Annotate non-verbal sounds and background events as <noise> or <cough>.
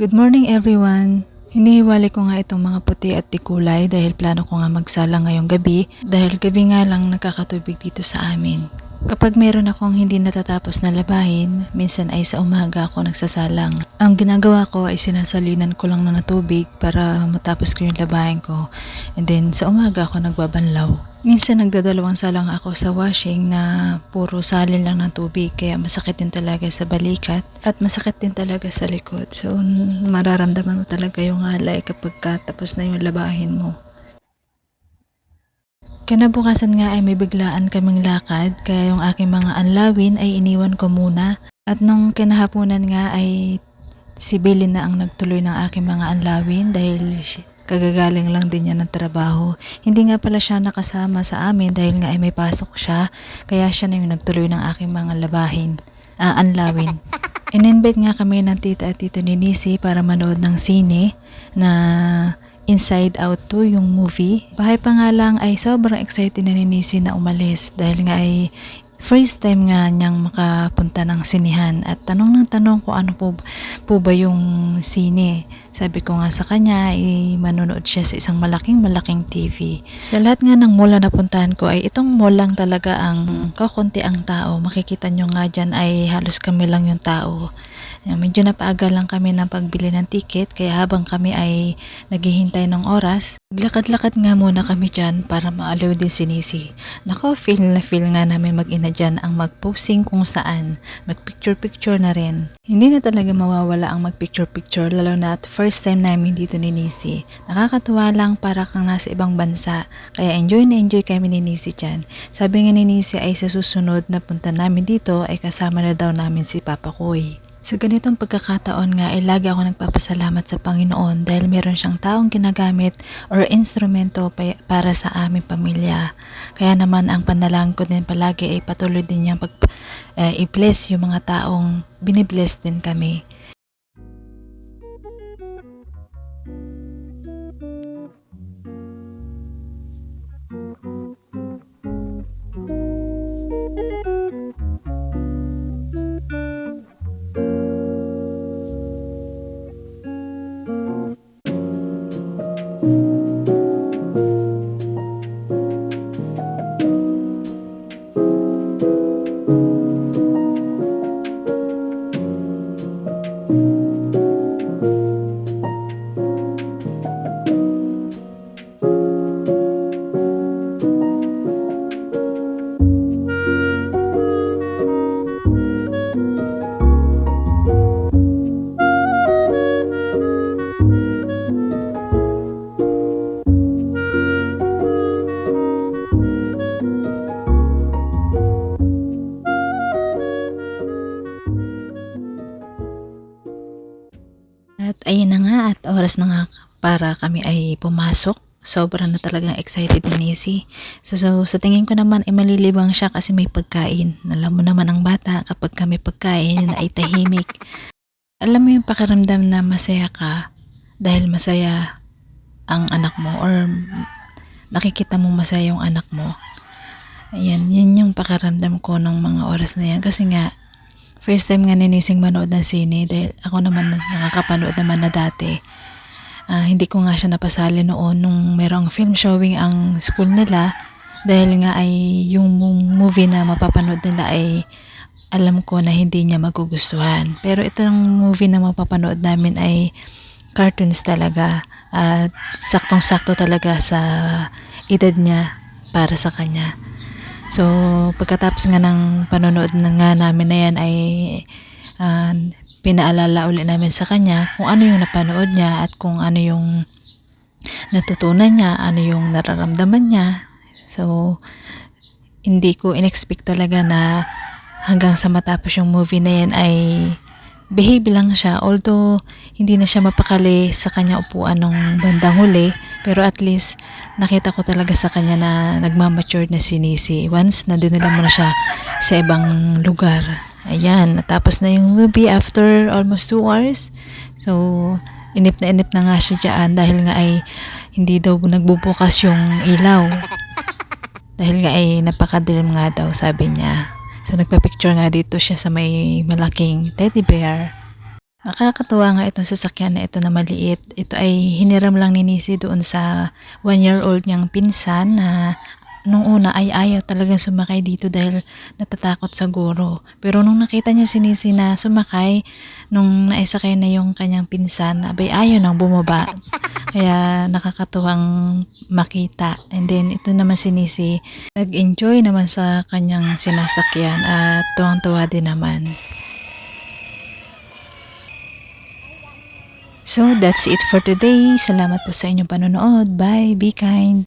Good morning everyone! Hinihiwalay ko nga itong mga puti at tikulay dahil plano ko nga magsala ngayong gabi dahil gabi nga lang nakakatubig dito sa amin. Kapag meron akong hindi natatapos na labahin, minsan ay sa umaga ako nagsasalang. Ang ginagawa ko ay sinasalinan ko lang na tubig para matapos ko yung labahin ko and then sa umaga ako nagbabanlaw. Minsan nagdadalawang salang ako sa washing na puro salin lang ng tubig kaya masakit din talaga sa balikat at masakit din talaga sa likod. So mararamdaman mo talaga yung alay kapag ka tapos na yung labahin mo. Kinabukasan nga ay may biglaan kaming lakad kaya yung aking mga anlawin ay iniwan ko muna at nung kinahaponan nga ay si Billy na ang nagtuloy ng aking mga anlawin dahil kagagaling lang din niya ng trabaho. Hindi nga pala siya nakasama sa amin dahil nga ay may pasok siya kaya siya na yung nagtuloy ng aking mga labahin, ah, anlawin. <laughs> In-invite nga kami ng tita at tito ni Nisi para manood ng sine na Inside Out 2 yung movie. Bahay pa nga lang ay sobrang excited na ni Nisi na umalis dahil nga ay first time nga niyang makapunta ng sinihan at tanong ng tanong kung ano po, po ba yung sine. Sabi ko nga sa kanya, ay manonood siya sa isang malaking malaking TV. Sa lahat nga ng mall na napuntahan ko ay itong mall lang talaga ang kakunti ang tao. Makikita nyo nga dyan ay halos kami lang yung tao. Yan, Medyo napaaga lang kami ng pagbili ng ticket kaya habang kami ay naghihintay ng oras, lakad-lakad nga muna kami dyan para maaliw din si Nisi. Nako, feel na feel nga namin mag-ina dyan ang mag-posing kung saan, mag-picture-picture na rin. Hindi na talaga mawawala ang mag-picture-picture lalo na at first time namin dito ni Nisi. Nakakatuwa lang para kang nasa ibang bansa kaya enjoy na enjoy kami ni Nisi dyan. Sabi nga ni Nisi ay sa susunod na punta namin dito ay kasama na daw namin si Papa Koy. Sa ganitong pagkakataon nga ay lagi ako nagpapasalamat sa Panginoon dahil meron siyang taong ginagamit or instrumento pa- para sa aming pamilya. Kaya naman ang panalangin ko din palagi ay patuloy din niyang pag, eh, i-bless yung mga taong binibless din kami. At ayun na nga at oras na nga para kami ay pumasok. Sobrang na talagang excited ni Nisi. So, so sa tingin ko naman ay malilibang siya kasi may pagkain. Alam mo naman ang bata kapag kami pagkain ay tahimik. Alam mo yung pakiramdam na masaya ka dahil masaya ang anak mo or nakikita mo masaya yung anak mo. Ayan, yun yung pakiramdam ko ng mga oras na yan. Kasi nga, First time nga ninising manood ng sine dahil ako naman nakakapanood naman na dati. Ah, hindi ko nga siya napasali noon nung merong film showing ang school nila dahil nga ay yung mo- movie na mapapanood nila ay alam ko na hindi niya magugustuhan. Pero itong movie na mapapanood namin ay cartoons talaga at saktong-sakto talaga sa edad niya para sa kanya. So, pagkatapos nga ng panonood na nga namin na yan ay ah, pinaalala uli namin sa kanya kung ano yung napanood niya at kung ano yung natutunan niya, ano yung nararamdaman niya. So, hindi ko inexpect talaga na hanggang sa matapos yung movie na yan ay behave lang siya. Although, hindi na siya mapakali sa kanya upuan ng bandang huli. Pero at least, nakita ko talaga sa kanya na nagmamature na si Nisi. Once na dinala mo na siya sa ibang lugar. Ayan, natapos na yung movie after almost 2 hours. So, inip na inip na nga siya dyan dahil nga ay hindi daw nagbubukas yung ilaw. <laughs> Dahil nga ay napakadilim nga daw, sabi niya. So, nagpa-picture nga dito siya sa may malaking teddy bear. Nakakatuwa nga itong sasakyan na ito na maliit. Ito ay hiniram lang ni Nisi doon sa one-year-old niyang pinsan na nung una ay ayaw talagang sumakay dito dahil natatakot sa guro. Pero nung nakita niya si Nisi na sumakay, nung naisakay na yung kanyang pinsan, abay ayaw nang bumaba. Kaya nakakatuwang makita. And then ito naman si Nisi, nag-enjoy naman sa kanyang sinasakyan at tuwang-tuwa din naman. So, that's it for today. Salamat po sa inyong panonood. Bye. Be kind.